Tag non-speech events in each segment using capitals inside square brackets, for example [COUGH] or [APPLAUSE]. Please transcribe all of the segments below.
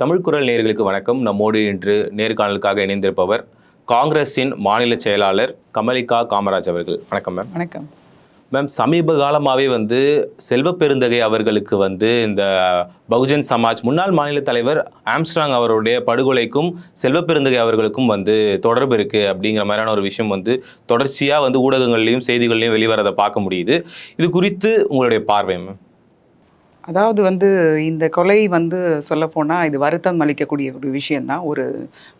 தமிழ் குரல் நேயர்களுக்கு வணக்கம். நம்மோடு இன்று நேர்காணலுக்காக இணைந்திருப்பவர் காங்கிரஸின் மாநில செயலாளர் கமலிகா காமராஜ் அவர்கள். வணக்கம் மேம் வணக்கம். மேம் சமீப காலமாகவே வந்து செல்வ பெருந்தகை அவர்களுக்கு வந்து இந்த பகுஜன் சமாஜ் முன்னாள் மாநில தலைவர் ஆம்ஸ்ட்ராங் அவருடைய படுகொலைக்கும் செல்வ பெருந்தகை அவர்களுக்கும் வந்து தொடர்பு இருக்கு அப்படிங்கிற மாதிரியான ஒரு விஷயம் வந்து தொடர்ச்சியாக வந்து ஊடகங்கள்லையும் செய்திகள்லையும் வெளிவரதை பார்க்க முடியுது. இது குறித்து உங்களுடைய பார்வை மேம் அதாவது வந்து இந்த கொலை வந்து சொல்லப்போனால் இது வருத்தம் அளிக்கக்கூடிய ஒரு விஷயந்தான் ஒரு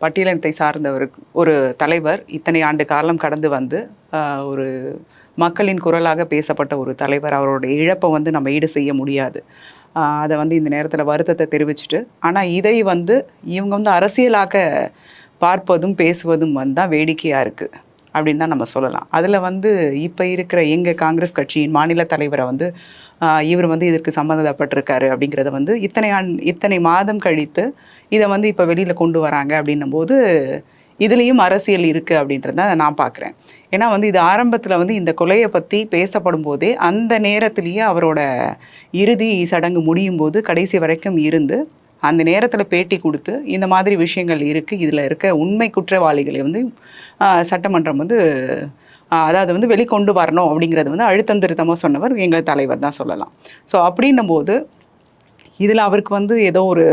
பட்டியலினத்தை சார்ந்தவர் ஒரு தலைவர் இத்தனை ஆண்டு காலம் கடந்து வந்து ஒரு மக்களின் குரலாக பேசப்பட்ட ஒரு தலைவர் அவருடைய இழப்பை வந்து நம்ம ஈடு செய்ய முடியாது. அதை வந்து இந்த நேரத்தில் வருத்தத்தை தெரிவிச்சுட்டு ஆனால் இதை வந்து இவங்க வந்து அரசியலாக பார்ப்பதும் பேசுவதும் வந்து தான் வேடிக்கையாக இருக்குது அப்படின்னு தான் நம்ம சொல்லலாம். அதில் வந்து இப்போ இருக்கிற எங்கள் காங்கிரஸ் கட்சியின் மாநில தலைவரை வந்து இவர் வந்து இதற்கு சம்மந்தப்பட்டிருக்காரு அப்படிங்கிறத வந்து இத்தனை ஆண் இத்தனை மாதம் கழித்து இதை வந்து இப்போ வெளியில் கொண்டு வராங்க அப்படின்னும் போது இதுலேயும் அரசியல் இருக்குது அப்படின்றத நான் பார்க்குறேன் ஏன்னா வந்து இது ஆரம்பத்தில் வந்து இந்த கொலையை பற்றி பேசப்படும் போதே அந்த நேரத்திலேயே அவரோட இறுதி சடங்கு முடியும் போது கடைசி வரைக்கும் இருந்து அந்த நேரத்தில் பேட்டி கொடுத்து இந்த மாதிரி விஷயங்கள் இருக்குது இதில் இருக்க உண்மை குற்றவாளிகளை வந்து சட்டமன்றம் வந்து அதாவது வந்து வெளிக்கொண்டு வரணும் அப்படிங்கிறது வந்து அழுத்தம் திருத்தமாக சொன்னவர் எங்கள் தலைவர் தான் சொல்லலாம். ஸோ அப்படின்னும் போது இதில் அவருக்கு வந்து ஏதோ ஒரு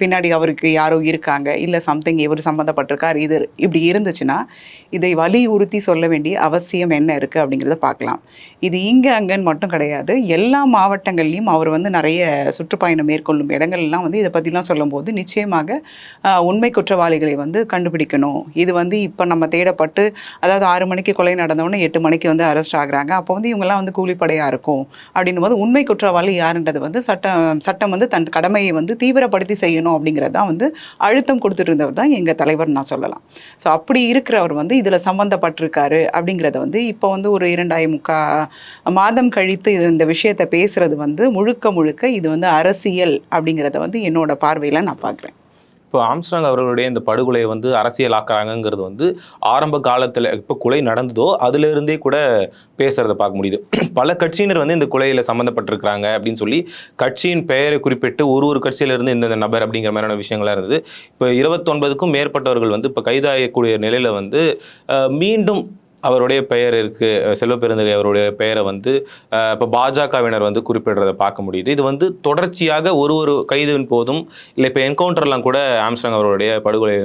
பின்னாடி அவருக்கு யாரோ இருக்காங்க இல்லை சம்திங் இவர் சம்மந்தப்பட்டிருக்கார் இது இப்படி இருந்துச்சுன்னா இதை வலியுறுத்தி சொல்ல வேண்டிய அவசியம் என்ன இருக்குது அப்படிங்கிறத பார்க்கலாம். இது இங்கே அங்கன்னு மட்டும் கிடையாது. எல்லா மாவட்டங்கள்லையும் அவர் வந்து நிறைய சுற்றுப்பயணம் மேற்கொள்ளும் இடங்கள்லாம் வந்து இதை பற்றிலாம் சொல்லும்போது நிச்சயமாக உண்மை குற்றவாளிகளை வந்து கண்டுபிடிக்கணும். இது வந்து இப்போ நம்ம தேடப்பட்டு அதாவது ஆறு மணிக்கு கொலை நடந்தவொடனே எட்டு மணிக்கு வந்து அரெஸ்ட் ஆகுறாங்க. அப்போ வந்து இவங்கெல்லாம் வந்து கூலிப்படையாக இருக்கும். அப்படின்னும் போது உண்மை குற்றவாளி யாருன்றது வந்து சட்டம் சட்டம் வந்து தன் கடமையை வந்து தீவிரப்படுத்தி செய்யணும் அப்படிங்கிறது தான் வந்து அழுத்தம் கொடுத்துட்டு இருந்தவர் தான் எங்கள் தலைவர் நான் சொல்லலாம். ஸோ அப்படி இருக்கிறவர் வந்து இதில் சம்மந்தப்பட்டிருக்காரு அப்படிங்கிறத வந்து இப்போ வந்து ஒரு இரண்டாயிரம் முக்கா மாதம் கழித்து இது இந்த விஷயத்தை பேசுகிறது வந்து முழுக்க முழுக்க இது வந்து அரசியல் அப்படிங்கிறத வந்து என்னோட பார்வையில் நான் பார்க்குறேன். இப்போ ஆம்ஸ்ட்ராங் அவர்களுடைய இந்த படுகொலையை வந்து அரசியலாக்குறாங்கங்கிறது வந்து ஆரம்ப காலத்தில் இப்போ கொலை நடந்ததோ அதுலேருந்தே கூட பேசுகிறத பார்க்க முடியுது. [CLEARS THROAT] பல கட்சியினர் வந்து இந்த கொலையில் சம்மந்தப்பட்டிருக்கிறாங்க அப்படின்னு சொல்லி கட்சியின் பெயரை குறிப்பிட்டு ஒரு ஒரு கட்சியிலிருந்து இந்த நபர் அப்படிங்கிற மாதிரியான விஷயங்களாக இருந்தது. இப்போ இருபத்தொன்பதுக்கும் மேற்பட்டவர்கள் வந்து இப்போ கைதாகக்கூடிய நிலையில் வந்து மீண்டும் அவருடைய பெயர் இருக்கு. செல்வப்பெருந்தகை அவருடைய பெயரை வந்து இப்போ பாஜகவினர் வந்து குறிப்பிடுறத பார்க்க முடியுது. இது வந்து தொடர்ச்சியாக ஒரு ஒரு கைதுவின் போதும் இல்லை இப்போ என்கவுண்டர்லாம் கூட ஆம்ஸ்டாங் அவருடைய படுகொலை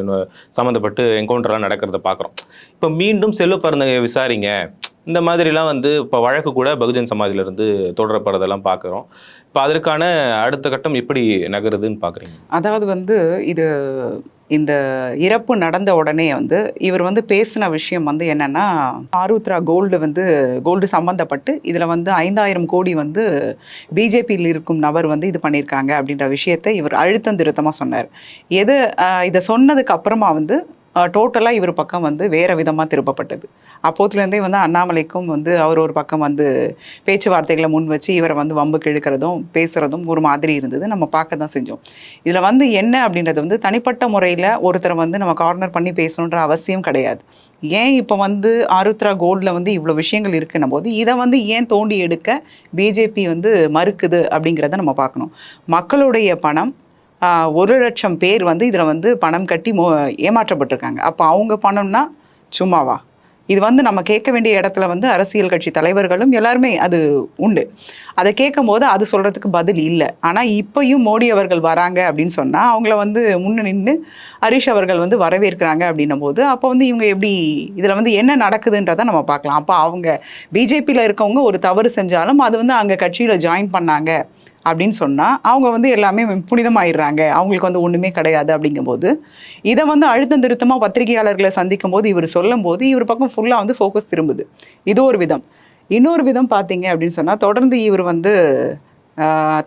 சம்மந்தப்பட்டு என்கவுண்டர்லாம் நடக்கிறத பார்க்குறோம். இப்போ மீண்டும் செல்வ விசாரிங்க. இந்த மாதிரிலாம் வந்து இப்போ வழக்கு கூட பகுஜன் சமாஜிலிருந்து தொடரப்படுறதெல்லாம் பார்க்குறோம். இப்போ அதற்கான அடுத்த கட்டம் எப்படி நகருதுன்னு பார்க்குறீங்க? அதாவது வந்து இது இந்த இறப்பு நடந்த உடனே வந்து இவர் வந்து பேசின விஷயம் வந்து என்னென்னா ஆருத்ரா கோல்டு வந்து கோல்டு சம்மந்தப்பட்டு இதில் வந்து ஐந்தாயிரம் கோடி வந்து பிஜேபியில் இருக்கும் நபர் வந்து இது பண்ணியிருக்காங்க அப்படின்ற விஷயத்தை இவர் அழுத்தம் திருத்தமாக சொன்னார். எது இதை சொன்னதுக்கு அப்புறமா வந்து டோட்டலாக இவர் பக்கம் வந்து வேறு விதமாக திருப்பப்பட்டது. அப்போத்துலேருந்தே வந்து அண்ணாமலைக்கும் வந்து அவர் ஒரு பக்கம் வந்து பேச்சுவார்த்தைகளை முன் வச்சு இவரை வந்து வம்புக்கு இழுக்கிறதும் பேசுகிறதும் ஒரு மாதிரி இருந்தது. நம்ம பார்க்க தான் செஞ்சோம். இதில் வந்து என்ன அப்படின்றது வந்து தனிப்பட்ட முறையில் ஒருத்தரை வந்து நம்ம கார்னர் பண்ணி பேசணுன்ற அவசியம் கிடையாது. ஏன் இப்போ வந்து ஆருத்ரா கோல்டில் வந்து இவ்வளோ விஷயங்கள் இருக்குன்னும் போது இதை வந்து ஏன் தோண்டி எடுக்க பிஜேபி வந்து மறுக்குது அப்படிங்கிறத நம்ம பார்க்கணும். மக்களுடைய பணம் ஒரு லட்சம் பேர் வந்து இதில் வந்து பணம் கட்டி மோ ஏமாற்றப்பட்டிருக்காங்க. அப்போ அவங்க பணம்னா சும்மாவா? இது வந்து நம்ம கேட்க வேண்டிய இடத்துல வந்து அரசியல் கட்சி தலைவர்களும் எல்லாருமே அது உண்டு. அதை கேட்கும் போது அது சொல்கிறதுக்கு பதில் இல்லை. ஆனால் இப்போயும் மோடி அவர்கள் வராங்க அப்படின்னு சொன்னால் அவங்கள வந்து முன்ன நின்று ஹரிஷ் அவர்கள் வந்து வரவேற்கிறாங்க அப்படின்னும் போது அப்போ வந்து இவங்க எப்படி இதில் வந்து என்ன நடக்குதுன்றதை நம்ம பார்க்கலாம். அப்போ அவங்க பிஜேபியில் இருக்கவங்க ஒரு தவறு செஞ்சாலும் அது வந்து அங்கே கட்சியில் ஜாயின் பண்ணாங்க. அப்படின்னு சொன்னால் அவங்க வந்து எல்லாமே புனிதமாயிடுறாங்க. அவங்களுக்கு வந்து ஒன்றுமே கிடையாது அப்படிங்கும்போது இதை வந்து அழுத்தம் திருத்தமாக பத்திரிகையாளர்களை சந்திக்கும் போது இவர் சொல்லும்போது இவர் பக்கம் ஃபுல்லாக வந்து ஃபோக்கஸ் திரும்புது. இது ஒரு விதம். இன்னொரு விதம் பார்த்தீங்க அப்படின்னு சொன்னால் தொடர்ந்து இவர் வந்து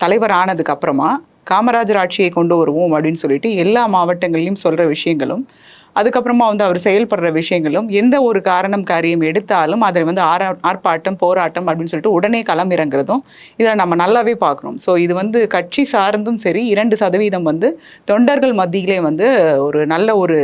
தலைவர் ஆனதுக்கு அப்புறமா காமராஜர் ஆட்சியை கொண்டு வருவோம் அப்படின்னு சொல்லிட்டு எல்லா மாவட்டங்கள்லையும் சொல்கிற விஷயங்களும் அதுக்கப்புறமா வந்து அவர் செயல்படுற விஷயங்களும் எந்த ஒரு காரணம் காரியம் எடுத்தாலும் அதை வந்து ஆரா ஆர்ப்பாட்டம் போராட்டம் அப்படின்னு சொல்லிட்டு உடனே களம் இறங்குறதும் இதில் நம்ம நல்லாவே பார்க்குறோம். ஸோ இது வந்து கட்சி சார்ந்தும் சரி இரண்டு சதவீதம் வந்து தொண்டர்கள் மத்தியிலே வந்து ஒரு நல்ல ஒரு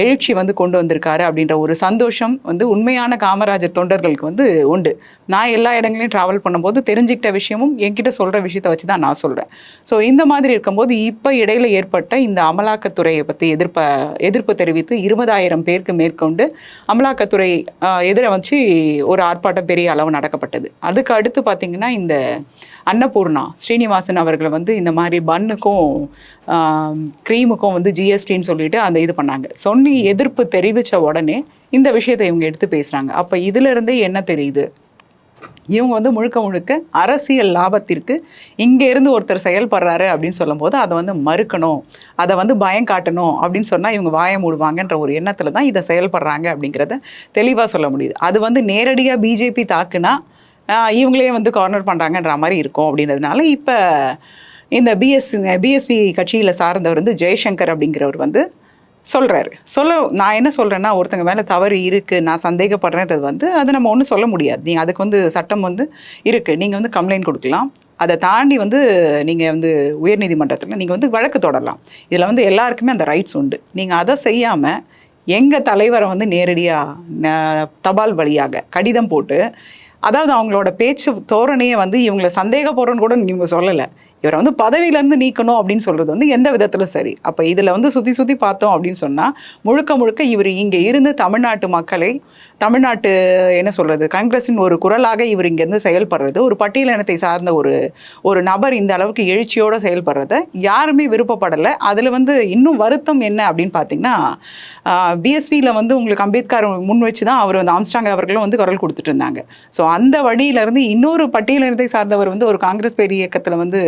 எழுச்சி வந்து கொண்டு வந்திருக்காரு அப்படின்ற ஒரு சந்தோஷம் வந்து உண்மையான காமராஜர் தொண்டர்களுக்கு வந்து உண்டு. நான் எல்லா இடங்களையும் ட்ராவல் பண்ணும்போது தெரிஞ்சுக்கிட்ட விஷயமும் என்கிட்ட சொல்கிற விஷயத்த வச்சு தான் நான் சொல்கிறேன் ஸோ இந்த மாதிரி இருக்கும்போது இப்போ இடையில ஏற்பட்ட இந்த அமலாக்கத்துறையை பற்றி எதிர்ப்ப எதிர்ப்பு தெரிவித்து இருபதாயிரம் பேருக்கு மேற்கொண்டு அமலாக்கத்துறை எதிர வச்சு ஒரு ஆர்ப்பாட்டம் பெரிய அளவு நடக்கப்பட்டது. அதுக்கு அடுத்து பார்த்தீங்கன்னா இந்த அன்னபூர்ணா ஸ்ரீனிவாசன் அவர்களை வந்து இந்த மாதிரி பன்னுக்கும் க்ரீமுக்கும் வந்து ஜிஎஸ்டின்னு சொல்லிட்டு அந்த இது பண்ணாங்க. சொல்லி எதிர்ப்பு தெரிவித்த உடனே இந்த விஷயத்தை இவங்க எடுத்து பேசுகிறாங்க அப்போ இதிலிருந்தே என்ன தெரியுது? இவங்க வந்து முழுக்க முழுக்க அரசியல் லாபத்திற்கு இங்கே இருந்து ஒருத்தர் செயல்படுறாரு அப்படின்னு சொல்லும்போது அதை வந்து மறுக்கணும். அதை வந்து பயம் காட்டணும் அப்படின்னு சொன்னால் இவங்க வாய மூடுவாங்கன்ற ஒரு எண்ணத்தில் தான் இதை செயல்படுறாங்க அப்படிங்கிறத தெளிவாக சொல்ல முடியுது. அது வந்து நேரடியாக பிஜேபி தாக்குனா இவங்களே வந்து கார்னர் பண்ணுறாங்கன்ற மாதிரி இருக்கும் அப்படின்றதுனால இப்போ இந்த பிஎஸ் பிஎஸ்பி கட்சியில் சார்ந்தவர் வந்து ஜெய்சங்கர் அப்படிங்கிறவர் வந்து சொல்கிறாரு சொல்ல நான் என்ன சொல்கிறேன்னா ஒருத்தங்க மேலே தவறு இருக்குது நான் சந்தேகப்படுறேன்றது வந்து அதை நம்ம ஒன்றும் சொல்ல முடியாது. நீங்கள் அதுக்கு வந்து சட்டம் வந்து இருக்குது நீங்கள் வந்து கம்ப்ளைண்ட் கொடுக்கலாம். அதை தாண்டி வந்து நீங்கள் வந்து உயர்நீதிமன்றத்தில் நீங்கள் வந்து வழக்கு தொடரலாம். இதில் வந்து எல்லாருக்குமே அந்த ரைட்ஸ் உண்டு. நீங்கள் அதை செய்யாமல் எங்கள் தலைவரை வந்து நேரடியாக தபால் வழியாக கடிதம் போட்டு அதாவது அவங்களோட பேச்சு தோரணையே வந்து இவங்களை சந்தேகப்படுறோன்னு கூட இவங்க சொல்லலை. இவரை வந்து பதவியிலேருந்து நீக்கணும் அப்படின்னு சொல்கிறது வந்து எந்த விதத்தில் சரி? அப்போ இதில் வந்து சுற்றி சுற்றி பார்த்தோம் அப்படின்னு சொன்னால் முழுக்க முழுக்க இவர் இங்கே இருந்து தமிழ்நாட்டு மக்களை தமிழ்நாட்டு என்ன சொல்கிறது காங்கிரஸின் ஒரு குரலாக இவர் இங்கேருந்து செயல்படுறது ஒரு பட்டியலினத்தை சார்ந்த ஒரு ஒரு நபர் இந்த அளவுக்கு எழுச்சியோடு செயல்படுறத யாருமே விருப்பப்படலை. அதில் வந்து இன்னும் வருத்தம் என்ன அப்படின்னு பார்த்தீங்கன்னா பிஎஸ்பியில் வந்து உங்களுக்கு அம்பேத்கர் முன் வச்சு தான் அவர் வந்து ஆம்ஸ்டாங் அவர்களும் வந்து குரல் கொடுத்துட்டு இருந்தாங்க. ஸோ அந்த வழியிலேருந்து இன்னொரு பட்டியலினத்தை சார்ந்தவர் வந்து ஒரு காங்கிரஸ் பேர் இயக்கத்தில் வந்து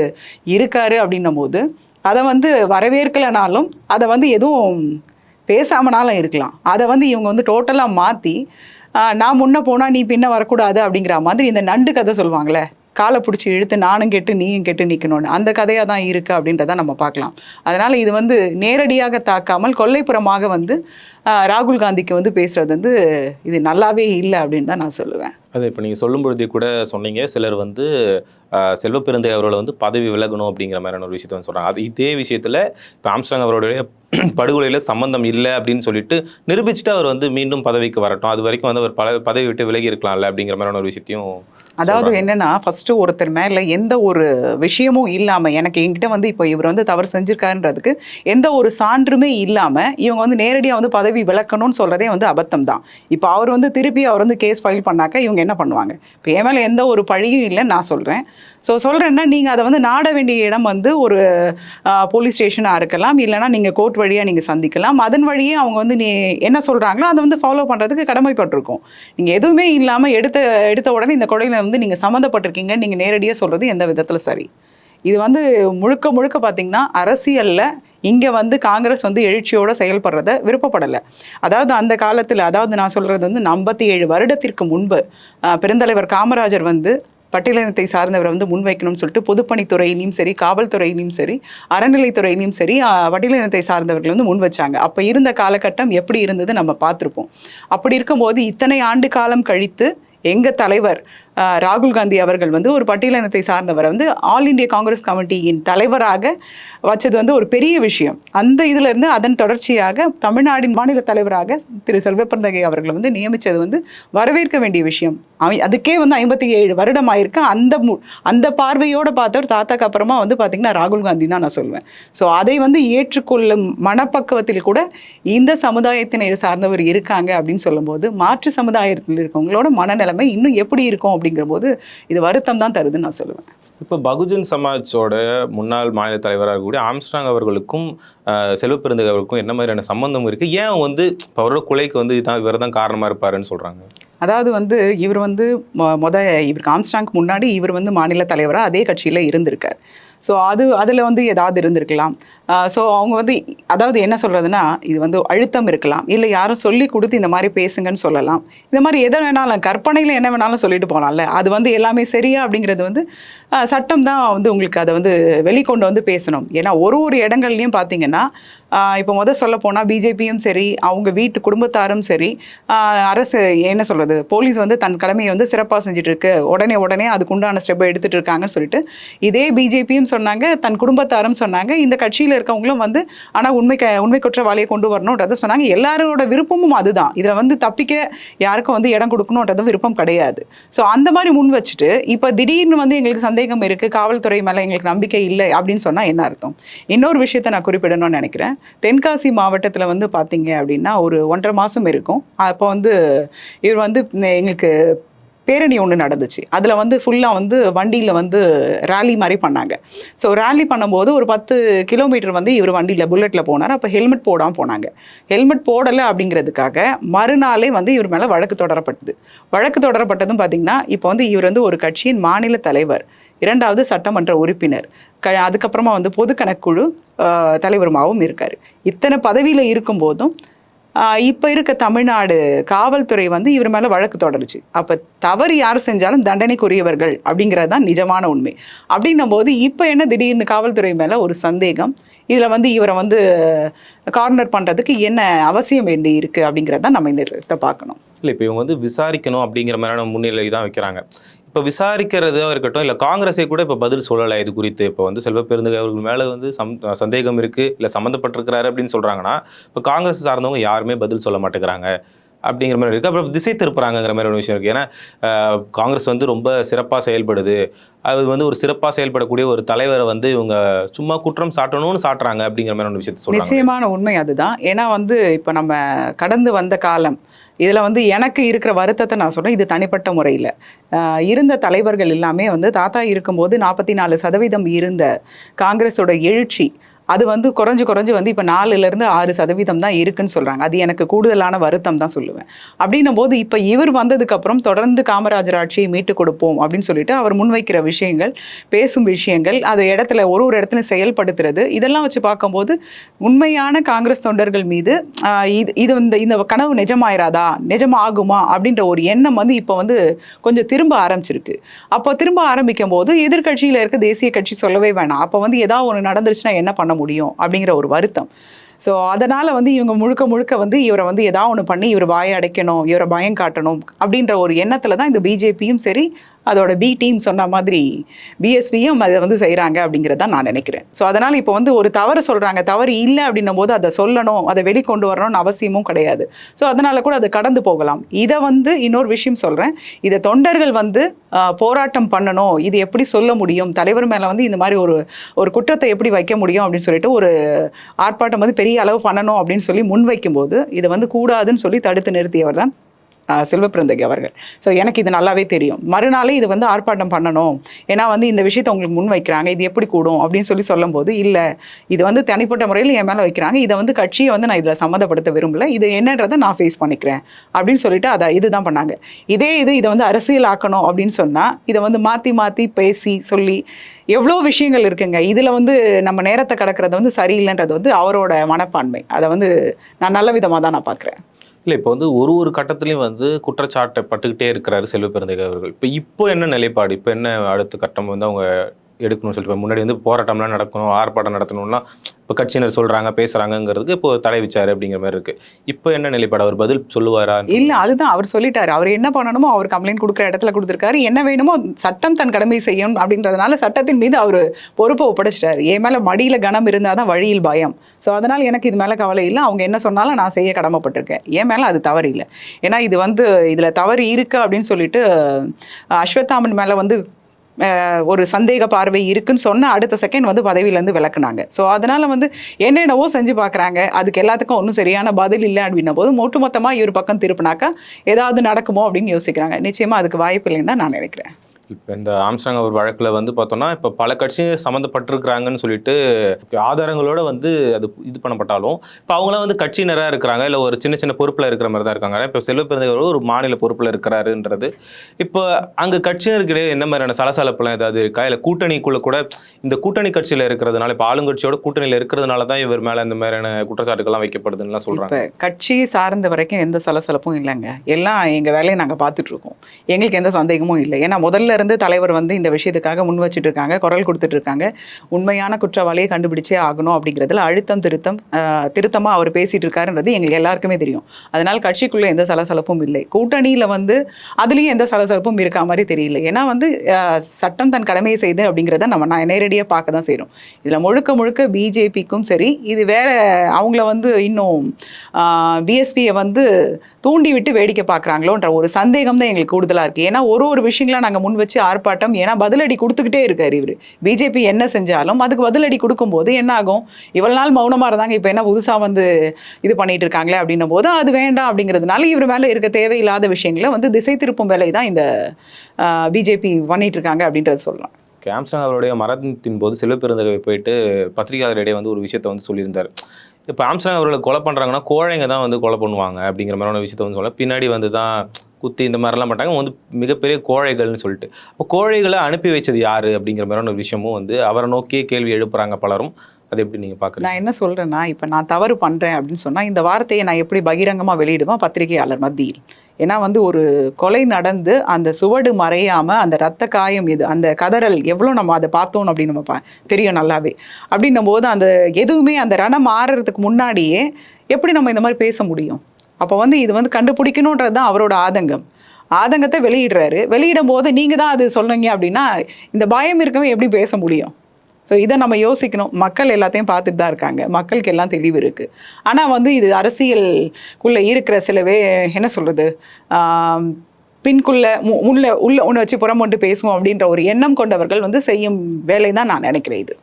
இருக்காரு அப்படின்னும் போது அதை வந்து வரவேற்கலைனாலும் அதை வந்து எதுவும் பேசாமனாலும் இருக்கலாம். அதை வந்து இவங்க வந்து டோட்டலாக மாற்றி நான் முன்னே போனால் நீ பின்ன வரக்கூடாது அப்படிங்கிற மாதிரி இந்த நண்டு கதை சொல்லுவாங்களே காலை பிடிச்சி இழுத்து நானும் கெட்டு நீயும் கெட்டு நிற்கணும்னு அந்த கதையாக தான் இருக்குது அப்படின்றத நம்ம பார்க்கலாம். அதனால் இது வந்து நேரடியாக தாக்காமல் கொல்லைப்புறமாக வந்து ராகுல் காந்திக்கு வந்து பேசுகிறது வந்து இது நல்லாவே இல்லை அப்படின்னு தான் நான் சொல்லுவேன். அது இப்போ நீங்கள் சொல்லும் பொழுதே கூட சொன்னீங்க சிலர் வந்து செல்வப்பெருந்தை அவர்களை வந்து பதவி விலகணும் அப்படிங்கிற மாதிரியான ஒரு விஷயத்த வந்து சொல்கிறாங்க அது இதே விஷயத்தில் இப்போ ஆம்ஸ்டாங் அவருடைய [CLEARS THROAT] படுகொலையில் சம்பந்தம் இல்லை அப்படின்னு சொல்லிட்டு நிரூபிச்சுட்டு அவர் வந்து மீண்டும் பதவிக்கு வரட்டும். அது வரைக்கும் வந்து அவர் பல பதவி விட்டு விலகி இருக்கலாம்ல அப்படிங்கிற மாதிரியான ஒரு விஷயத்தையும் அதாவது. என்னன்னா ஃபர்ஸ்ட் ஒருத்தர் மேல எந்த ஒரு விஷயமும் இல்லாம எனக்கு என்கிட்ட வந்து இப்போ இவர் வந்து தவறு செஞ்சிருக்காருன்றதுக்கு எந்த ஒரு சான்றுமே இல்லாம இவங்க வந்து நேரடியா வந்து பதவி விளக்கணுன்னு சொல்கிறதே வந்து அபத்தம் தான் இப்போ அவர் வந்து திருப்பி அவர் வந்து கேஸ் ஃபைல் பண்ணாக்க இவங்க என்ன பண்ணுவாங்க? இப்போ என் மேலே எந்த ஒரு பழியும் இல்லைன்னு நான் சொல்கிறேன் ஸோ சொல்கிறேன்னா நீங்கள் அதை வந்து நாட வேண்டிய இடம் வந்து ஒரு போலீஸ் ஸ்டேஷனாக இருக்கலாம். இல்லைன்னா நீங்கள் கோர்ட் வழியாக நீங்கள் சந்திக்கலாம். அதன் வழியே அவங்க வந்து நீ என்ன சொல்கிறாங்களோ அதை வந்து ஃபாலோ பண்ணுறதுக்கு கடமைப்பட்டிருக்கும். நீங்கள் எதுவுமே இல்லாமல் எடுத்த எடுத்த உடனே இந்த கொலையில வந்து நீங்கள் சம்மந்தப்பட்டிருக்கீங்க நீங்கள் நேரடியாக சொல்கிறது எந்த விதத்தில் சரி? இது வந்து முழுக்க முழுக்க பார்த்தீங்கன்னா அரசியலில் இங்கே வந்து காங்கிரஸ் வந்து எழுச்சியோடு செயல்படுறத விருப்பப்படலை. அதாவது அந்த காலத்தில் அதாவது நான் சொல்கிறது வந்து ஐம்பத்தி ஏழு வருடத்திற்கு முன்பு பெருந்தலைவர் காமராஜர் வந்து பட்டியலினத்தை சார்ந்தவரை வந்து முன்வைக்கணும்னு சொல்லிட்டு பொதுப்பணித்துறையிலையும் சரி காவல்துறையிலையும் சரி அறநிலைத்துறையிலையும் சரி அஹ், பட்டியலினத்தை சார்ந்தவர்கள் வந்து முன் வச்சாங்க அப்போ இருந்த காலகட்டம் எப்படி இருந்தது நம்ம பார்த்துருப்போம். அப்படி இருக்கும்போது இத்தனை ஆண்டு காலம் கழித்து எங்கள் தலைவர் ராகுல் காந்தி அவர்கள் வந்து ஒரு பட்டியலினத்தை சார்ந்தவரை. வந்து ஆல் இண்டியா காங்கிரஸ் கமிட்டியின் தலைவராக வச்சது வந்து ஒரு பெரிய விஷயம். அந்த இதிலிருந்து அதன் தொடர்ச்சியாக தமிழ்நாட்டின் மாநில தலைவராக திரு செல்வப்பிரந்தகை அவர்களை வந்து நியமித்தது வந்து வரவேற்க வேண்டிய விஷயம். அவை அதுக்கே வந்து ஐம்பத்தி ஏழு வருடம் ஆயிருக்கு. அந்த மு- அந்த பார்வையோடு பார்த்தவர் தாத்தாக்கு அப்புறமா வந்து பார்த்திங்கன்னா ராகுல் காந்தி தான் நான் சொல்லுவேன். ஸோ அதை வந்து ஏற்றுக்கொள்ளும் மனப்பக்குவத்தில் கூட இந்த சமுதாயத்தினர் சார்ந்தவர் இருக்காங்க அப்படின்னு சொல்லும்போது மாற்று சமுதாயத்தில் இருக்கவங்களோட மனநிலைமை இன்னும் எப்படி இருக்கும் அப்படிங்கிற போது இது வருத்தம் தான் தருதுன்னு நான் சொல்லுவேன். இப்போ பகுஜன் சமாஜோட முன்னாள் மாநில தலைவராக இருக்கக்கூடிய ஆம்ஸ்ட்ராங் அவர்களுக்கும் செல்வப்பெருந்தகை அவர்களுக்கும் என்ன மாதிரியான சம்பந்தம் இருக்கு? ஏன் வந்து அவரோட கொலைக்கு வந்து இதான் இவர் தான் காரணமா இருப்பாருன்னு சொல்றாங்க? அதாவது வந்து இவர் வந்து மொத இவருக்கு ஆம்ஸ்டாங்க்கு முன்னாடி இவர் வந்து மாநில தலைவராக அதே கட்சியில் இருந்திருக்கார். ஸோ அது அதில் வந்து ஏதாவது இருந்திருக்கலாம். ஸோ அவங்க வந்து அதாவது என்ன சொல்கிறதுனா இது வந்து அழுத்தம் இருக்கலாம். இல்லை யாரும் சொல்லி கொடுத்து இந்த மாதிரி பேசுங்கன்னு சொல்லலாம். இந்த மாதிரி எதை வேணாலும் கற்பனையில் என்ன வேணாலும் சொல்லிட்டு போகலாம்ல அது வந்து எல்லாமே சரியா அப்படிங்கிறது வந்து சட்டம் தான் வந்து உங்களுக்கு அதை வந்து வெளிக்கொண்டு வந்து பேசணும். ஏன்னா ஒரு ஒரு இடங்கள்லையும் பார்த்தீங்கன்னா இப்போ முதல் சொல்ல போனால் பிஜேபியும் சரி அவங்க வீட்டு குடும்பத்தாரும் சரி அரசு என்ன சொல்கிறது போலீஸ் வந்து தன் கடமையை வந்து சிறப்பாக செஞ்சுட்டு உடனே உடனே அதுக்குண்டான ஸ்டெப்பை எடுத்துகிட்டு இருக்காங்கன்னு சொல்லிட்டு இதே பிஜேபியும் சொன்னாங்க தன் குடும்பத்தாரும் சொன்னாங்க இந்த கட்சியில் இருக்கவங்களும் வந்து ஆனால் உண்மை க உண்மை குற்றவாளியை கொண்டு வரணுன்றதை சொன்னாங்க. எல்லாரோட விருப்பமும் அதுதான். இதில் வந்து தப்பிக்க யாருக்கும் வந்து இடம் கொடுக்கணுன்றது விருப்பம் கிடையாது. ஸோ அந்த மாதிரி முன் வச்சுட்டு இப்போ திடீர்னு வந்து எங்களுக்கு சந்தேகம் இருக்குது காவல்துறை மேலே எங்களுக்கு நம்பிக்கை இல்லை அப்படின்னு சொன்னால் என்ன அர்த்தம்? இன்னொரு விஷயத்தை நான் குறிப்பிடணும்னு நினைக்கிறேன். தென்காசி மாவட்டத்தில் வந்து பார்த்தீங்க அப்படின்னா ஒரு ஒன்றரை மாதம் இருக்கும். அப்போ வந்து இவர் வந்து எங்களுக்கு பேரணி ஒன்று நடந்துச்சு. அதில் வந்து ஃபுல்லாக வந்து வண்டியில் வந்து ரேலி மாதிரி பண்ணாங்க. ஸோ ரேலி பண்ணும்போது ஒரு பத்து கிலோமீட்டர் வந்து இவர் வண்டியில் புல்லட்டில் போனார். அப்போ ஹெல்மெட் போடாமல் போனாங்க. ஹெல்மெட் போடலை அப்படிங்கிறதுக்காக மறுநாளே வந்து இவர் மேலே வழக்கு தொடரப்பட்டது. வழக்கு தொடரப்பட்டதும் பார்த்திங்கன்னா இப்போ வந்து இவர் வந்து ஒரு கட்சியின் மாநில தலைவர் இரண்டாவது சட்டமன்ற உறுப்பினர். க அதுக்கப்புறமா வந்து பொது தலைவருமாகவும் இருக்கார். இத்தனை பதவியில் இருக்கும்போதும் இப்போ இருக்க தமிழ்நாடு காவல்துறை வந்து இவர் மேலே வழக்கு தொடருச்சு. அப்போ தவறு யார் செஞ்சாலும் தண்டனைக்குரியவர்கள் அப்படிங்கிறது தான் நிஜமான உண்மை. அப்படின்னும் போது இப்போ என்ன திடீர்னு காவல்துறை மேலே ஒரு சந்தேகம் இதில் வந்து இவரை வந்து கார்னர் பண்ணுறதுக்கு என்ன அவசியம் வேண்டி இருக்குது அப்படிங்கிறத நம்ம இந்த இடத்துல பார்க்கணும். இல்லை இப்போ இவங்க வந்து விசாரிக்கணும் அப்படிங்கிற மாதிரியான முன்னிலை தான் வைக்கிறாங்க. இப்போ விசாரிக்கிறதா இருக்கட்டும் இல்லை காங்கிரஸே கூட இப்போ பதில் சொல்லலை. இது குறித்து இப்போ வந்து செல்வ பெருந்தகை அவர்கள் மேலே வந்து சம் சந்தேகம் இருக்குது இல்லை சம்மந்தப்பட்டிருக்கிறாரு அப்படின்னு சொல்கிறாங்கன்னா இப்போ காங்கிரஸ் சார்ந்தவங்க யாருமே பதில் சொல்ல மாட்டேங்கிறாங்க. அப்படிங்கிற மாதிரி இருக்குது அப்புறம் திசை திருப்புறாங்கிற மாதிரி ஒரு விஷயம் இருக்குது ஏன்னா காங்கிரஸ் வந்து ரொம்ப சிறப்பாக செயல்படுது. அது வந்து ஒரு சிறப்பாக செயல்படக்கூடிய ஒரு தலைவரை வந்து இவங்க சும்மா குற்றம் சாட்டணும்னு சாட்டுறாங்க அப்படிங்கிற மாதிரி ஒரு விஷயத்தை நிச்சயமான உண்மை அதுதான். ஏன்னா வந்து இப்போ நம்ம கடந்து வந்த காலம் இதில் வந்து எனக்கு இருக்கிற வருத்தத்தை நான் சொல்கிறேன் இது தனிப்பட்ட முறையில். இருந்த தலைவர்கள் எல்லாமே வந்து தாத்தா இருக்கும்போது நாற்பத்தி நாலு சதவீதம் இருந்த காங்கிரஸோட எழுச்சி அது வந்து குறைஞ்சு குறைஞ்சு வந்து இப்போ நாலுலேருந்து ஆறு சதவீதம் தான் இருக்குன்னு சொல்கிறாங்க அது எனக்கு கூடுதலான வருத்தம் தான் சொல்லுவேன். அப்படின்னும் போது இப்போ இவர் வந்ததுக்கப்புறம் தொடர்ந்து காமராஜர் ஆட்சியை மீட்டு கொடுப்போம் அப்படின்னு சொல்லிட்டு அவர் முன்வைக்கிற விஷயங்கள் பேசும் விஷயங்கள் அது இடத்துல ஒரு ஒரு இடத்துல செயல்படுத்துறது இதெல்லாம் வச்சு பார்க்கும்போது உண்மையான காங்கிரஸ் தொண்டர்கள் மீது இது இது இந்த இந்த கனவு நிஜமாயிராதா? நிஜமாகுமா? அப்படின்ற ஒரு எண்ணம் வந்து இப்போ வந்து கொஞ்சம் திரும்ப ஆரம்பிச்சிருக்கு. அப்போ திரும்ப ஆரம்பிக்கும் போது எதிர்க்கட்சியில் இருக்க தேசிய கட்சி சொல்லவே வேணாம். அப்போ வந்து ஏதாவது ஒன்று நடந்துருச்சுன்னா என்ன பண்ண முடியும் அப்படிங்கிற ஒரு வருத்தம். ஸோ அதனால் வந்து இவங்க முழுக்க முழுக்க வந்து இவரை வந்து ஏதாவது ஒன்று பண்ணி இவர் வாயை அடைக்கணும் இவரை பயம் காட்டணும் அப்படின்ற ஒரு எண்ணத்தில் தான் இந்த பிஜேபியும் சரி அதோட பி டீம் சொன்ன மாதிரி பிஎஸ்பியும் அதை வந்து செய்கிறாங்க அப்படிங்கிறத நான் நினைக்கிறேன். ஸோ அதனால் இப்போ வந்து ஒரு தவறு சொல்கிறாங்க தவறு இல்லை அப்படின்னும் போது அதை சொல்லணும் அதை வெளிக்கொண்டு வரணும்னு அவசியமும் கிடையாது. ஸோ அதனால் கூட அதை கடந்து போகலாம். இதை வந்து இன்னொரு விஷயம் சொல்கிறேன் இதை தொண்டர்கள் வந்து போராட்டம் பண்ணணும். இது எப்படி சொல்ல முடியும்? தலைவர் மேலே வந்து இந்த மாதிரி ஒரு ஒரு குற்றத்தை எப்படி வைக்க முடியும் அப்படின்னு சொல்லிட்டு ஒரு ஆர்ப்பாட்டம் வந்து பெரிய அளவு பண்ணணும் அப்படின்னு சொல்லி முன்வைக்கும்போது இதை வந்து கூடாதுன்னு சொல்லி தடுத்து நிறுத்தியவர் தான் செல்வப்பிரந்தகி அவர்கள். ஸோ எனக்கு இது நல்லாவே தெரியும். மறுநாளே இது வந்து ஆர்ப்பாட்டம் பண்ணணும். ஏன்னா வந்து இந்த விஷயத்தை உங்களுக்கு முன் வைக்கிறாங்க. இது எப்படி கூடும்? அப்படின்னு சொல்லி சொல்லும்போது இல்லை இது வந்து தனிப்பட்ட முறையில் என் மேலே வைக்கிறாங்க. இதை வந்து கட்சியை வந்து நான் இதில் சம்மந்தப்படுத்த விரும்பல. இது என்னன்றதை நான் ஃபேஸ் பண்ணிக்கிறேன். அப்படின்னு சொல்லிட்டு அதை இதுதான் பண்ணாங்க. இதே இது இதை வந்து அரசியல் ஆக்கணும் அப்படின்னு சொன்னால் இதை வந்து மாற்றி மாற்றி பேசி சொல்லி எவ்வளோ விஷயங்கள் இருக்குங்க. இதில் வந்து நம்ம நேரத்தை கடக்கிறது வந்து சரியில்லைன்றது வந்து அவரோட மனப்பான்மை. அதை வந்து நான் நல்ல விதமாக தான் நான் பார்க்குறேன். இல்லை இப்போ வந்து ஒரு ஒரு கட்டத்துலையும் வந்து குற்றச்சாட்டை பட்டுக்கிட்டே இருக்கிறாரு செல்வ பெருந்தகை அவர்கள் இப்போ இப்போ என்ன நிலைப்பாடு? இப்போ என்ன அடுத்த கட்டம் வந்து அவங்க எடுக்கணும்னு சொல்லிட்டு முன்னாடி வந்து போராட்டம்லாம் நடக்கணும் ஆர்ப்பாட்டம் நடத்தணும்னா இப்போ கட்சியினர் சொல்கிறாங்க பேசுகிறாங்கங்கிறதுக்கு இப்போ தடை வச்சார் அப்படிங்கிற மாதிரி இருக்குது இப்போ என்ன நிலைப்பாடு? அவர் பதில் சொல்லுவாரா? இல்லை அதுதான் அவர் சொல்லிட்டாரு. அவர் என்ன பண்ணணுமோ அவர் கம்ப்ளைண்ட் கொடுக்குற இடத்துல கொடுத்துருக்காரு. என்ன வேணுமோ சட்டம் தன் கடமை செய்யும் அப்படின்றதுனால சட்டத்தின் மீது அவர் பொறுப்பை ஒப்படைச்சிட்டாரு. என் மேலே மடியில் கனம் இருந்தால் தான் வழியில் பயம். ஸோ அதனால் எனக்கு இது மேலே கவலை இல்லை. அவங்க என்ன சொன்னாலும் நான் செய்ய கடமைப்பட்டிருக்கேன். என் மேலே அது தவறு இல்லை. ஏன்னா இது வந்து இதில் தவறு இருக்குது அப்படின்னு சொல்லிட்டு அஸ்வத்தாமன் மேலே வந்து ஒரு சந்தேக பார்வை இருக்குன்னு சொன்ன அடுத்த செகண்ட் வந்து பதவியிலேருந்து விளக்குனாங்க ஸோ அதனால் வந்து என்னென்னவோ செஞ்சு பார்க்குறாங்க. அதுக்கு எல்லாத்துக்கும் ஒன்றும் சரியான பதில் இல்லை அப்படின்ன போது ஒட்டுமொத்தமாக இவர் பக்கம் திருப்பினாக்கா ஏதாவது நடக்குமோ அப்படின்னு யோசிக்கிறாங்க. நிச்சயமாக அதுக்கு வாய்ப்பு இல்லைன்னு தான் நான் நினைக்கிறேன். இப்போ இந்த ஆம்ஸ்டாங் அவர் வழக்கில் வந்து பார்த்தோம்னா இப்போ பல கட்சியும் சம்மந்தப்பட்டிருக்கிறாங்கன்னு சொல்லிட்டு ஆதாரங்களோட வந்து அது இது பண்ணப்பட்டாலும் இப்போ அவங்களாம் வந்து கட்சியினராக இருக்கிறாங்க இல்லை ஒரு சின்ன சின்ன பொறுப்பில் இருக்கிற மாதிரி தான் இருக்காங்க. இப்போ செல்வ ஒரு மாநில பொறுப்பில் இருக்கிறாருன்றது. இப்போ அங்கே கட்சியினருக்கிடையே என்ன மாதிரியான சலசலப்புலாம் ஏதாவது இருக்கா? இல்லை கூட்டணிக்குள்ளே கூட இந்த கூட்டணி கட்சியில் இருக்கிறதுனால இப்போ ஆளுங்கட்சியோட கூட்டணியில் இருக்கிறதுனால தான் இவர் மேலே இந்த மாதிரியான குற்றச்சாட்டுகள்லாம் வைக்கப்படுதுன்னுலாம் சொல்கிறாங்க கட்சி சார்ந்த வரைக்கும் எந்த சலசலப்பும் இல்லைங்க. எல்லாம் எங்கள் வேலையை நாங்கள் பார்த்துட்ருக்கோம் எங்களுக்கு எந்த சந்தேகமும் இல்லை. ஏன்னா முதல்ல இருந்து தலைவர் வந்து இந்த விஷயத்துக்காக முன் வச்சுட்டு இருக்காங்க குரல் கொடுத்துட்டு இருக்காங்க உண்மையான குற்றவாளியை கண்டுபிடிச்சே ஆகணும் அப்படிங்கிறதுல அழுத்தம் திருத்தம் திருத்தமாக அவர் பேசிட்டு இருக்காருன்றது எங்களுக்கு எல்லாருக்குமே தெரியும். அதனால் கட்சிக்குள்ள எந்த சலசலப்பும் இல்லை. கூட்டணியில் வந்து அதுலேயும் எந்த சலசலப்பும் இருக்கா மாதிரி தெரியல. ஏன்னா வந்து சட்டம் தன் கடமையை செய்து அப்படிங்கிறத நம்ம நான் நேரடியாக பார்க்க தான் செய்கிறோம் இதில் முழுக்க முழுக்க பிஜேபிக்கும் சரி இது வேற அவங்கள வந்து இன்னும் பிஎஸ்பியை வந்து தூண்டி விட்டு வேடிக்கை பார்க்குறாங்களோன்ற ஒரு சந்தேகம் தான் எங்களுக்கு கூடுதலாக இருக்குது ஏன்னா ஒரு ஒரு விஷயங்களாக நாங்கள் முன் வச்சு ஆர்ப்பாட்டம் ஏன்னா பதிலடி கொடுத்துக்கிட்டே இருக்காரு இவர். பிஜேபி என்ன செஞ்சாலும் அதுக்கு பதிலடி கொடுக்கும்போது என்ன ஆகும் இவ்வளோ நாள் மௌனமாக இருந்தாங்க இப்போ என்ன புதுசாக வந்து இது பண்ணிட்டு இருக்காங்களே அப்படின்னும் போது அது வேண்டாம் அப்படிங்கிறதுனால இவர் மேலே இருக்க தேவையில்லாத விஷயங்களை வந்து திசை திருப்பும் வேலை தான் இந்த பிஜேபி பண்ணிட்டு இருக்காங்க அப்படின்றது சொல்லலாம். ஆம்ஸ்டாங் அவருடைய மரணத்தின் போது செல்வப்பெருந்தகை போயிட்டு பத்திரிகையாளரிடையே வந்து ஒரு விஷயத்த வந்து சொல்லியிருந்தார். இப்போ ஆம்ஸ்டாங் அவர்களை கொலை பண்ணுறாங்கன்னா கோழைங்க தான் வந்து கொலை பண்ணுவாங்க அப்படிங்கிற மாதிரியான விஷயத்த வந்து சொல்ல பின்னாடி வந்து தான் குத்தி இந்த மாதிரிலாம் மாட்டாங்க வந்து மிகப்பெரிய கோழைகள்னு சொல்லிட்டு. அப்போ கோழைகளை அனுப்பி வச்சது யாரு அப்படிங்கிற மாதிரியான ஒரு விஷயமும் வந்து அவரை நோக்கியே கேள்வி எழுப்புறாங்க பலரும். அது எப்படி நீங்கள் பார்க்குறீங்க நான் என்ன சொல்றேன்னா இப்போ நான் தவறு பண்றேன் அப்படின்னு சொன்னா இந்த வார்த்தையை நான் எப்படி பகிரங்கமா வெளியிடுவேன்? பத்திரிகையாளர் மத்தியில். ஏன்னா வந்து ஒரு கொலை நடந்து அந்த சுவடு மறையாம அந்த ரத்த காயம் இது அந்த கதறல் எவ்வளோ நம்ம அதை பார்த்தோம் அப்படின்னு நம்ம பா தெரியும் நல்லாவே. அப்படின்னும் போது அந்த எதுவுமே அந்த ரணம் ஆறுறதுக்கு முன்னாடியே எப்படி நம்ம இந்த மாதிரி பேச முடியும்? அப்போ வந்து இது வந்து கண்டுபிடிக்கணுன்றது தான் அவரோட ஆதங்கம். ஆதங்கத்தை வெளியிடுறாரு. வெளியிடும் போது நீங்கள் தான் அது சொல்றீங்க அப்படின்னா இந்த பயம் இருக்கவே எப்படி பேச முடியும்? ஸோ இதை நம்ம யோசிக்கணும். மக்கள் எல்லாத்தையும் பார்த்துட்டு தான் இருக்காங்க. மக்களுக்கு எல்லாம் தெளிவு இருக்குது ஆனால் வந்து இது அரசியலுக்குள்ளே இருக்கிற சிலவே என்ன சொல்கிறது பின்குள்ள உள்ள உள்ள ஒன்று வச்சு புறம் கொண்டு பேசுவோம் அப்படின்ற ஒரு எண்ணம் கொண்டவர்கள் வந்து செய்யும் வேலை தான் நான் நினைக்கிறேன் இது.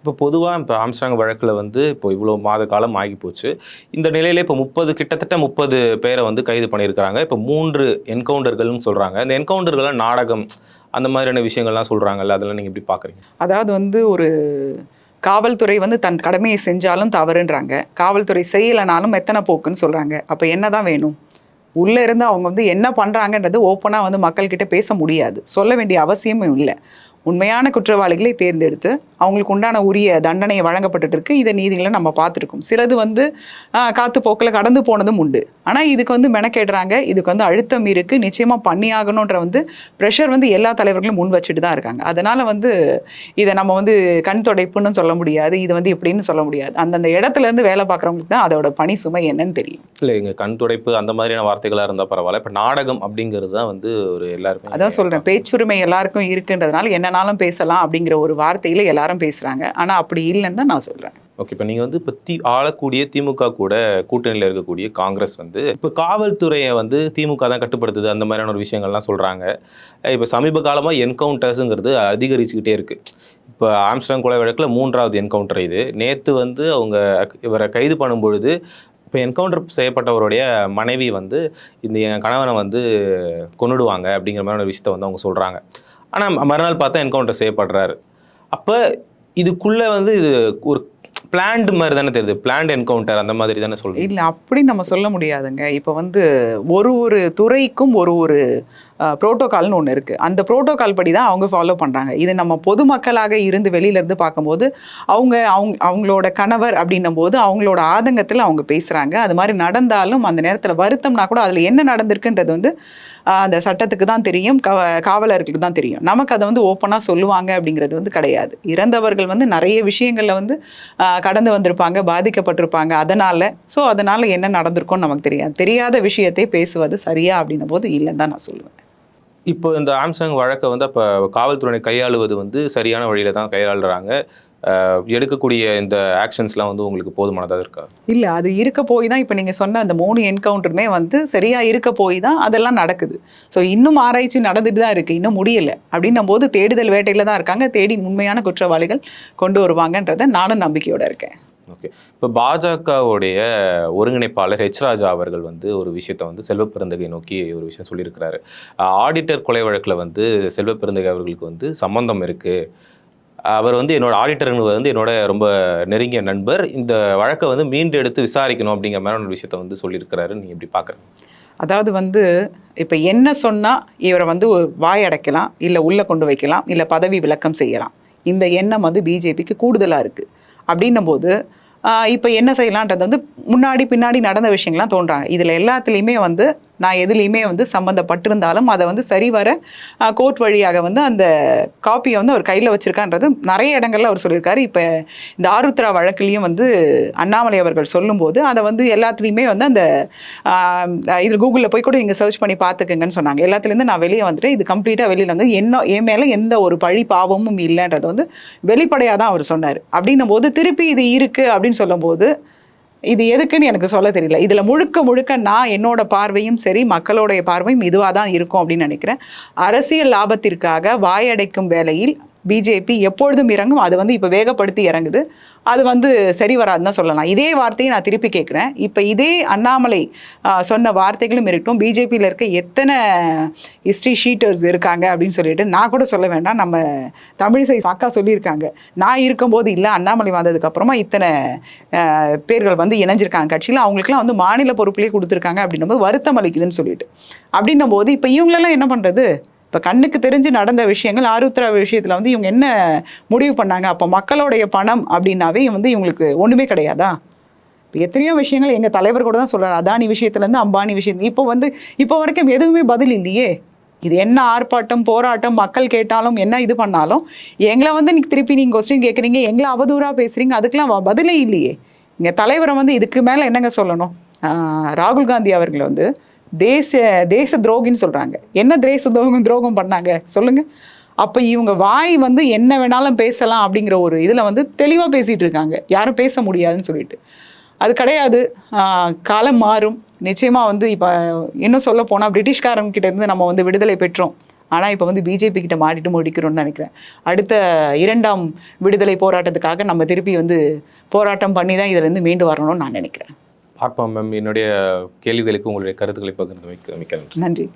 இப்போ பொதுவாக இப்போ ஆம்ஸ்டாங் வழக்கில் வந்து இப்போ இவ்வளோ மாத காலம் ஆகி போச்சு இந்த நிலையில இப்போ முப்பது கிட்டத்தட்ட முப்பது பேரை வந்து கைது பண்ணியிருக்கிறாங்க. இப்போ மூன்று என்கவுண்டர்கள்னு சொல்கிறாங்க இந்த என்கவுண்டர்கள்லாம் நாடகம் அந்த மாதிரியான விஷயங்கள்லாம் சொல்கிறாங்கல்ல அதெல்லாம் நீங்கள் எப்படி பார்க்குறீங்க அதாவது வந்து ஒரு காவல்துறை வந்து தன் கடமையை செஞ்சாலும் தவறுன்றாங்க. காவல்துறை செய்யலைனாலும் எத்தனை போக்குன்னு சொல்கிறாங்க அப்போ என்ன தான் வேணும்? உள்ளே இருந்து அவங்க வந்து என்ன பண்ணுறாங்கன்றது ஓப்பனாக வந்து மக்கள்கிட்ட பேச முடியாது. சொல்ல வேண்டிய அவசியமும் இல்லை. உண்மையான குற்றவாளிகளை தேர்ந்தெடுத்து அவங்களுக்கு உண்டான உரிய தண்டனை வழங்கப்பட்டுட்டு இருக்கு இதை நீதிகளை நம்ம பார்த்துருக்கோம். சிலது வந்து காத்து போக்கில் கடந்து போனதும் உண்டு. ஆனால் இதுக்கு வந்து மெனக்கேடுறாங்க. இதுக்கு வந்து அழுத்தம் இருக்குது நிச்சயமாக பண்ணியாகணுன்ற வந்து ப்ரெஷர் வந்து எல்லா தலைவர்களும் முன் வச்சுட்டு தான் இருக்காங்க. அதனால் வந்து இதை நம்ம வந்து கண் தொடைப்புன்னு சொல்ல முடியாது. இது வந்து எப்படின்னு சொல்ல முடியாது. அந்தந்த இடத்துல இருந்து வேலை பார்க்குறவங்களுக்கு தான் அதோட பணி சுமை என்னன்னு தெரியும். இல்லை இங்கே கண் துடைப்பு அந்த மாதிரியான வார்த்தைகளாக இருந்தால் பரவாயில்ல. இப்போ நாடகம் அப்படிங்கிறது தான் வந்து ஒரு எல்லாருமே அதான் சொல்கிறேன் பேச்சுரிமை எல்லாருக்கும் இருக்குன்றதுனால என்னனாலும் பேசலாம் அப்படிங்கிற ஒரு வார்த்தையில் எல்லாரும் பேசுகிறாங்க ஆனால் அப்படி இல்லைன்னு தான் நான் சொல்கிறேன் ஓகே இப்போ நீங்கள் வந்து இப்போ தி ஆளக்கூடிய திமுக கூட கூட்டணியில் இருக்கக்கூடிய காங்கிரஸ் வந்து இப்போ காவல்துறையை வந்து திமுக தான் கட்டுப்படுத்துது அந்த மாதிரியான ஒரு விஷயங்கள்லாம் சொல்கிறாங்க இப்போ சமீப காலமாக என்கவுண்டர்ஸுங்கிறது அதிகரிச்சுக்கிட்டே இருக்குது இப்போ ஆம்ஸ்டாங் கொலை வழக்கில் மூன்றாவது என்கவுண்டர் இது. நேற்று வந்து அவங்க இவரை கைது பண்ணும்பொழுது இப்போ என்கவுண்டர் செய்யப்பட்டவருடைய மனைவி வந்து இந்த என் கணவனை வந்து கொன்னுடுவாங்க அப்படிங்கிற மாதிரியான ஒரு விஷயத்த வந்து அவங்க சொல்கிறாங்க ஆனால் மறுநாள் பார்த்தா என்கவுண்டர் செய்யப்படுறாரு. அப்போ இதுக்குள்ளே வந்து இது ஒரு பிளான்டு மாதிரி தானே தெரியுது. பிளான்ட் என்கவுண்டர் அந்த மாதிரி தானே சொல்றீங்க? இல்லை அப்படி நம்ம சொல்ல முடியாதுங்க. இப்போ வந்து ஒரு ஒரு துறைக்கும் ஒரு ஒரு ப்ரோட்டோகால்னு ஒன்று இருக்குது அந்த ப்ரோட்டோகால் படி தான் அவங்க ஃபாலோ பண்ணுறாங்க இது நம்ம பொதுமக்களாக இருந்து வெளியிலேருந்து பார்க்கும்போது அவங்க அவங்க அவங்களோட கணவர் அப்படின்னும் போது அவங்களோட ஆதங்கத்தில் அவங்க பேசுகிறாங்க அது மாதிரி நடந்தாலும் அந்த நேரத்தில் வருத்தம்னா கூட அதில் என்ன நடந்திருக்குன்றது வந்து அந்த சட்டத்துக்கு தான் தெரியும். கவ காவலர்களுக்கு தான் தெரியும். நமக்கு அதை வந்து ஓப்பனாக சொல்லுவாங்க அப்படிங்கிறது வந்து கிடையாது. இறந்தவர்கள் வந்து நிறைய விஷயங்களில் வந்து கடந்து வந்திருப்பாங்க பாதிக்கப்பட்டிருப்பாங்க. அதனால் ஸோ அதனால் என்ன நடந்திருக்கும்னு நமக்கு தெரியாது. தெரியாத விஷயத்தை பேசுவது சரியா அப்படின்னும் போது இல்லைன்னு தான் நான் சொல்லுவேன். இப்போ இந்த ஆம்சங் வழக்கை வந்து அப்போ காவல்துறை கையாளுவது வந்து சரியான வழியில் தான் கையாளுறாங்க. எடுக்கக்கூடிய இந்த ஆக்ஷன்ஸ்லாம் வந்து உங்களுக்கு போதுமானதாக இருக்கா? இல்லை அது இருக்க போய் தான் இப்போ நீங்கள் சொன்ன அந்த மூணு என்கவுண்டருமே வந்து சரியாக இருக்க போய் தான் அதெல்லாம் நடக்குது. ஸோ இன்னும் ஆராய்ச்சி நடந்துட்டு தான் இருக்குது இன்னும் முடியலை. அப்படின்னும் போது தேடுதல் வேட்டையில் தான் இருக்காங்க. தேடி உண்மையான குற்றவாளிகள் கொண்டு வருவாங்கன்றதை நானும் நம்பிக்கையோடு இருக்கேன். ஓகே. இப்போ பாஜகவுடைய ஒருங்கிணைப்பாளர் ஹெச் ராஜா அவர்கள் வந்து ஒரு விஷயத்தை வந்து செல்வ பெருந்தகை நோக்கி ஒரு விஷயம் சொல்லியிருக்கிறாரு. ஆடிட்டர் கொலை வழக்கில் வந்து செல்வ பெருந்தகை அவர்களுக்கு வந்து சம்பந்தம் இருக்குது அவர் வந்து என்னோட ஆடிட்டர் வந்து என்னோட ரொம்ப நெருங்கிய நண்பர். இந்த வழக்கை வந்து மீண்டு எடுத்து விசாரிக்கணும் அப்படிங்கிற மாதிரி ஒரு விஷயத்த வந்து சொல்லியிருக்கிறாரு. நீங்கள் எப்படி பார்க்குறீங்க? அதாவது வந்து இப்போ என்ன சொன்னால் இவரை வந்து வாய் அடைக்கலாம் இல்லை உள்ளே கொண்டு வைக்கலாம் இல்லை பதவி விளக்கம் செய்யலாம். இந்த எண்ணம் வந்து பிஜேபிக்கு கூடுதலாக இருக்குது அப்படின்னும் போது இப்போ என்ன செய்யலான்றது வந்து முன்னாடி பின்னாடி நடந்த விஷயங்கள்லாம் தோன்றாங்க. இதில் எல்லாத்துலேயுமே வந்து நான் எதுலேயுமே வந்து சம்மந்தப்பட்டிருந்தாலும் அதை வந்து சரிவர கோர்ட் வழியாக வந்து அந்த காப்பியை வந்து அவர் கையில் வச்சுருக்கான்றது நிறைய இடங்கள்ல அவர் சொல்லியிருக்காரு. இப்போ இந்த ஆருத்ரா வழக்குலேயும் வந்து அண்ணாமலை அவர்கள் சொல்லும்போது அதை வந்து எல்லாத்துலேயுமே வந்து அந்த இது கூகுளில் போய் கூட நீங்கள் சர்ச் பண்ணி பார்த்துக்கங்கன்னு சொன்னாங்க. எல்லாத்துலேருந்து நான் வெளியே வந்துட்டு இது கம்ப்ளீட்டாக வெளியில் வந்து என்ன என் மேலே எந்த ஒரு பழி பாவமும் இல்லைன்றது வந்து வெளிப்படையாக தான் அவர் சொன்னார். அப்படின்னும் போது திருப்பி இது இருக்குது அப்படின்னு சொல்லும்போது இது எதுக்குன்னு எனக்கு சொல்ல தெரியல. இதில் முழுக்க முழுக்க நான் என்னோட பார்வையும் சரி மக்களுடைய பார்வையும் இதுவாக தான் இருக்கும் அப்படின்னு நினைக்கிறேன். அரசியல் லாபத்திற்காக வாயடைக்கும் வேலையில் பிஜேபி எப்பொழுதும் இறங்கும். அது வந்து இப்போ வேகப்படுத்தி இறங்குது. அது வந்து சரி வராதுன்னு தான் சொல்லலாம். இதே வார்த்தையை நான் திருப்பி கேட்குறேன். இப்போ இதே அண்ணாமலை சொன்ன வார்த்தைகளும் இருக்கட்டும் பிஜேபியில் இருக்க எத்தனை ஹிஸ்ட்ரி ஷீட்டர்ஸ் இருக்காங்க அப்படின்னு சொல்லிட்டு நான் கூட சொல்ல வேண்டாம். நம்ம தமிழிசை அக்கா சொல்லியிருக்காங்க. நான் இருக்கும்போது இல்லை அண்ணாமலை வந்ததுக்கப்புறமா இத்தனை பேர்கள் வந்து இணைஞ்சிருக்காங்க. கட்சியில் அவங்களுக்குலாம் வந்து மாநில பொறுப்புலேயே கொடுத்துருக்காங்க அப்படின்னும் போது வருத்தம் அளிக்குதுன்னு சொல்லிட்டு. அப்படின்னும் போது இப்போ இவங்களெல்லாம் என்ன பண்ணுறது இப்போ கண்ணுக்கு தெரிஞ்சு நடந்த விஷயங்கள் ஆருத்ரா விஷயத்தில் வந்து இவங்க என்ன முடிவு பண்ணாங்க? அப்போ மக்களுடைய பணம் அப்படின்னாவே வந்து இவங்களுக்கு ஒன்றுமே கிடையாதா? இப்போ எத்தனையோ விஷயங்கள் எங்கள் தலைவர் கூட தான் சொல்கிறார் அதானி விஷயத்துலேருந்து அம்பானி விஷயம். இப்போ வந்து இப்போ வரைக்கும் எதுவுமே பதில் இல்லையே. இது என்ன ஆர்ப்பாட்டம் போராட்டம் மக்கள் கேட்டாலும் என்ன இது பண்ணாலும் எங்களை வந்து நீங்கள் திருப்பி நீங்கள் கொஸ்டின் கேட்குறீங்க எங்களை அவதூறாக பேசுகிறீங்க அதுக்கெலாம் பதிலே இல்லையே. இங்கே தலைவரை வந்து இதுக்கு மேலே என்னங்க சொல்லணும்? ராகுல் காந்தி அவர்களை வந்து தேச தேச துரோகின்னு சொல்கிறாங்க என்ன தேச துரோகம் துரோகம் பண்ணாங்க? சொல்லுங்கள் அப்போ இவங்க வாய் வந்து என்ன வேணாலும் பேசலாம் அப்படிங்கிற ஒரு இதில் வந்து தெளிவாக பேசிகிட்டு இருக்காங்க. யாரும் பேச முடியாதுன்னு சொல்லிட்டு. அது கிடையாது. காலம் மாறும். நிச்சயமாக வந்து இப்போ இன்னும் சொல்ல போனால் பிரிட்டிஷ்காரங்க இருந்து நம்ம வந்து விடுதலை பெற்றோம். ஆனால் இப்போ வந்து பிஜேபி கிட்ட மாட்டிட்டு முடிக்கிறோம்னு நினைக்கிறேன். அடுத்த இரண்டாம் விடுதலை போராட்டத்துக்காக நம்ம திருப்பி வந்து போராட்டம் பண்ணி தான் இதுலேருந்து மீண்டு வரணும்னு நான் நினைக்கிறேன். பார்ப்போம் மேம். என்னுடைய கேள்விகளுக்கு உங்களுடைய கருத்துக்களை பகிர்ந்து மிக்க மிக்க நன்றி. நன்றி.